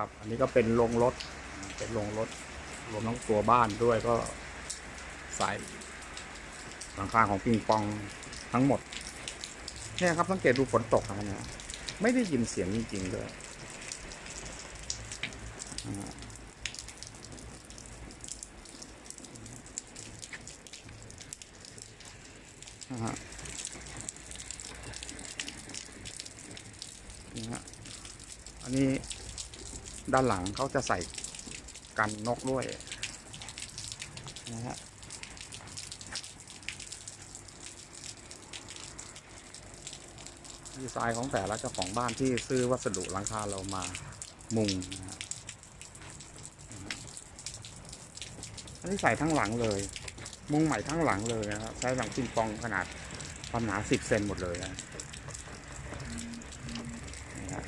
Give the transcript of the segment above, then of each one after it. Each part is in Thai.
นะครับ อันนี้ก็เป็นโรงรถ เป็นโรงรถ รวมทั้งตัวบ้านด้วยก็ใส่หลังคาของปิงปองทั้งหมด เนี่ยครับสังเกตดูฝนตกนะเนี่ยไม่ได้ยินเสียงจริงๆเลยนะฮะนี่ฮะอันนี้ ด้านหลังเขาจะใส่กันนกด้วยนะฮะดีไซน์ของแต่ละเจ้าของบ้านที่ซื้อวัสดุหลังคาเรามามุงนะฮะอันนี้ใส่ทั้งหลังเลย มุงใหม่ทั้งหลังเลยนะครับ ใช้หลังปิงปองขนาดความหนาสิบเซนหมดเลยนะนี่ฮะ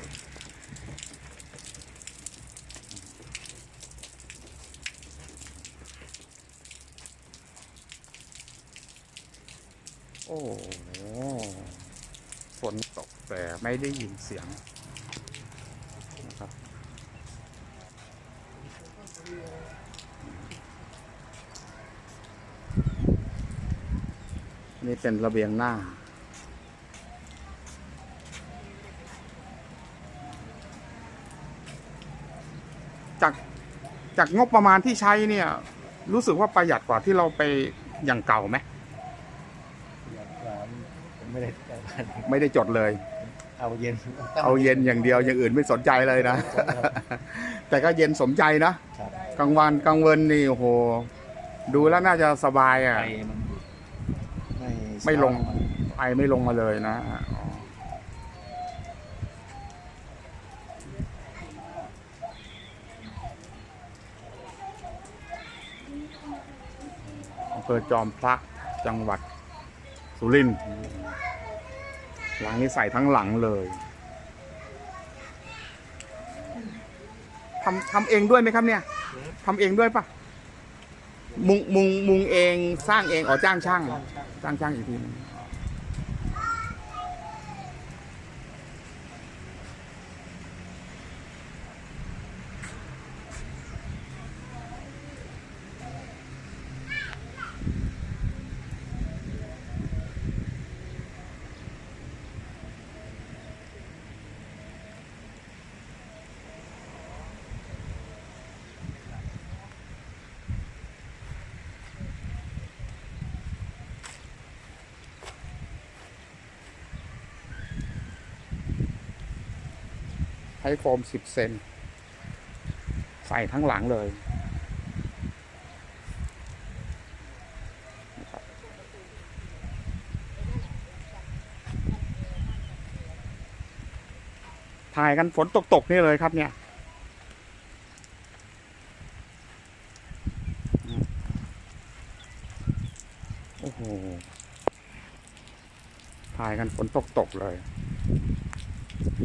โอ้โหฝนตกแต่ไม่ได้ยินเสียงนะครับนี่เป็นระเบียงหน้า จากจากงบประมาณที่ใช้เนี่ย รู้สึกว่าประหยัดกว่าที่เราไปอย่างเก่าไหม อยากถามผม ไม่ได้ต้องการไม่ได้จดเลย เอาเย็นเอาเย็นอย่างเดียวอย่างอื่นไม่สนใจเลยนะ แต่ก็เย็นสมใจนะครับกลางวันกลางวันนี่โอ้โห ดูแล้วน่าจะสบายอะไฟมันไม่ไม่ลงไอไม่ลงมาเลยนะอ๋ออำเภอจอมพระจังหวัด สุรินหลังนี้ใส่ทั้งหลังเลยทำทำเองด้วยไหมครับเนี่ยทำเองด้วยปะมุงมุงมุงเองสร้างเองอ๋อจ้างช่างจ้างช่างอีกทีนึง ช้โฟมสิบเซน ใส่ทั้งหลังเลย ถ่ายกันฝนตก ๆ นี่เลยครับเนี่ย โอ้โห ถ่ายกันฝนตก ๆ เลย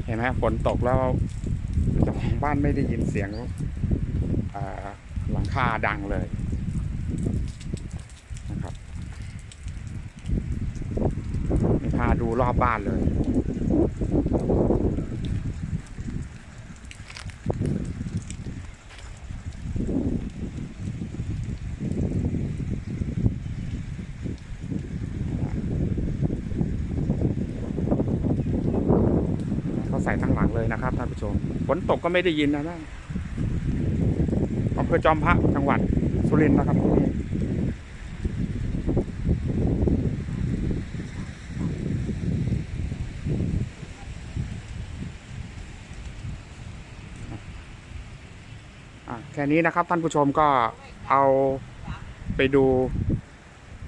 เห็นไหมฝนตกแล้วเจ้าของบ้านไม่ได้ยินเสียงหลังคาดังเลยนะครับนี่พาดูรอบบ้านเลย ใส่ทั้งหลังเลยนะครับท่านผู้ชมฝนตกก็ไม่ได้ยินนะนะอำเภอจอมพระจังหวัดสุรินทร์นะครับที่นี่แค่นี้นะครับท่านผู้ชมก็เอาไปดู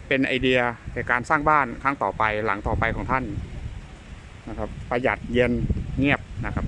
เป็นไอเดียในการสร้างบ้านครั้งต่อไปหลังต่อไปของท่านนะครับประหยัดเย็น เงียบนะครับ